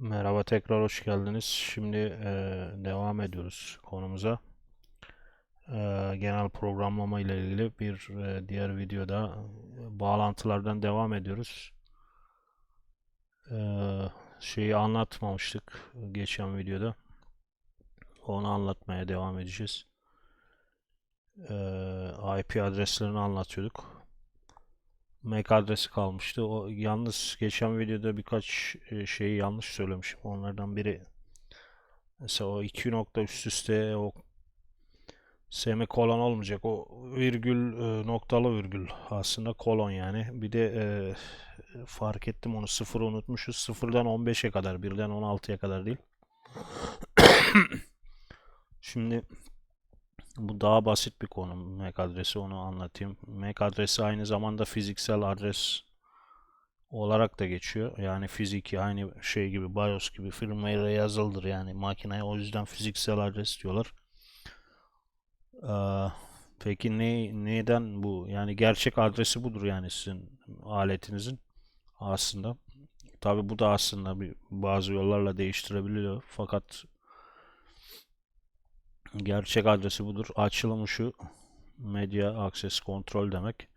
Merhaba tekrar hoş geldiniz. Şimdi eee, devam ediyoruz konumuza. Eee, genel programlama ile ilgili bir eee, diğer videoda e, bağlantılardan devam ediyoruz. Eee, şeyi anlatmamıştık geçen videoda. Onu anlatmaya devam edeceğiz. Eee, IP adreslerini anlatıyorduk. MAC adresi kalmıştı. O yalnız geçen videoda birkaç e, şeyi yanlış söylemişim. Onlardan biri mesela o iki nokta üst üste o semikolon olmayacak. O virgül e, noktalı virgül aslında kolon yani. Bir de e, fark ettim onu sıfırı unutmuşuz. Sıfırdan 15'e kadar, birden 16'ya kadar değil. Şimdi bu daha basit bir konu. MAC adresi onu anlatayım. MAC adresi aynı zamanda fiziksel adres olarak da geçiyor. Yani fiziki aynı şey gibi BIOS gibi firmware'e yazılıdır yani makineye. O yüzden fiziksel adres diyorlar. Ee, peki ne neden bu? Yani gerçek adresi budur yani sizin aletinizin aslında. Tabii bu da aslında bir bazı yollarla değiştirebiliyor. Fakat Gerçek adresi budur. Açılımı şu. Media Access Control demek.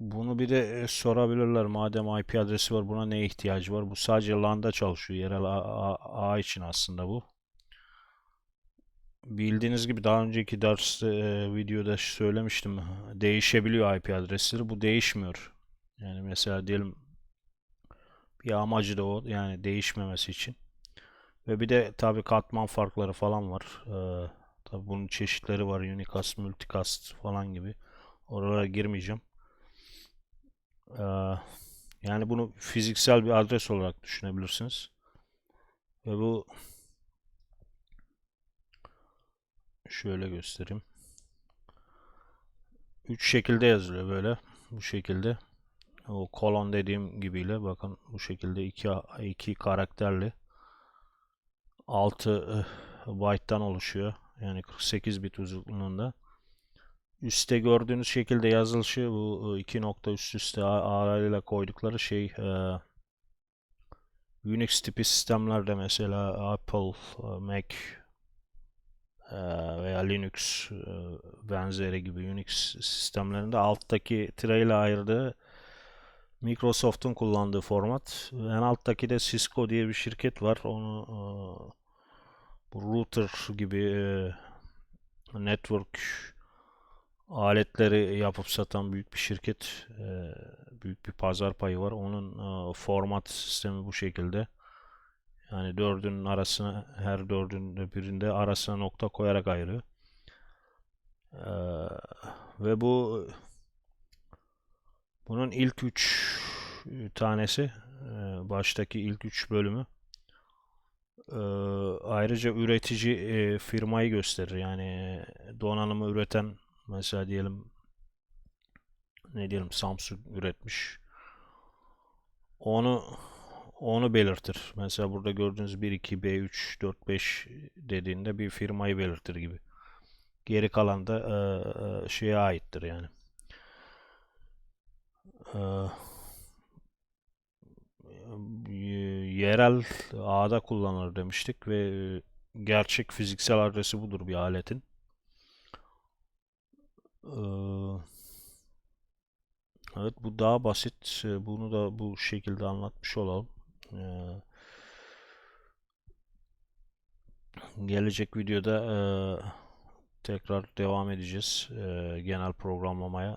Bunu bir de e, sorabilirler. Madem IP adresi var buna ne ihtiyacı var? Bu sadece LAN'da çalışıyor. Yerel ağ için aslında bu. Bildiğiniz gibi daha önceki ders e, videoda söylemiştim. Değişebiliyor IP adresleri. Bu değişmiyor. Yani mesela diyelim bir amacı da o. Yani değişmemesi için. Ve bir de tabii katman farkları falan var. Ee, tabii bunun çeşitleri var. Unicast, Multicast falan gibi. Oralara girmeyeceğim. Ee, yani bunu fiziksel bir adres olarak düşünebilirsiniz. Ve bu şöyle göstereyim. Üç şekilde yazılıyor böyle. Bu şekilde. O kolon dediğim gibiyle bakın bu şekilde iki, iki karakterli 6 byte'dan oluşuyor. Yani 48 bit uzunluğunda. Üste gördüğünüz şekilde yazılışı bu iki nokta üst üste arayla koydukları şey e, Unix tipi sistemlerde mesela Apple, Mac e, veya Linux e, benzeri gibi Unix sistemlerinde alttaki tire ile ayırdığı Microsoft'un kullandığı format. En alttaki de Cisco diye bir şirket var. Onu e, bu router gibi e, network aletleri yapıp satan büyük bir şirket, e, büyük bir pazar payı var. Onun format sistemi bu şekilde. Yani dördünün arasına, her dördün birinde arasına nokta koyarak ayırıyor. Ve bu bunun ilk üç tanesi, e, baştaki ilk üç bölümü ee, ayrıca üretici e, firmayı gösterir. Yani donanımı üreten mesela diyelim ne diyelim Samsung üretmiş. Onu onu belirtir. Mesela burada gördüğünüz 1 2 B3 4 5 dediğinde bir firmayı belirtir gibi. Geri kalan da e, e, şeye aittir yani. E, yerel ağda kullanılır demiştik ve e, gerçek fiziksel adresi budur bir aletin. Ee, Evet bu daha basit. Ee, Bunu da bu şekilde anlatmış olalım. Ee, Gelecek videoda e, tekrar devam edeceğiz e, genel programlamaya.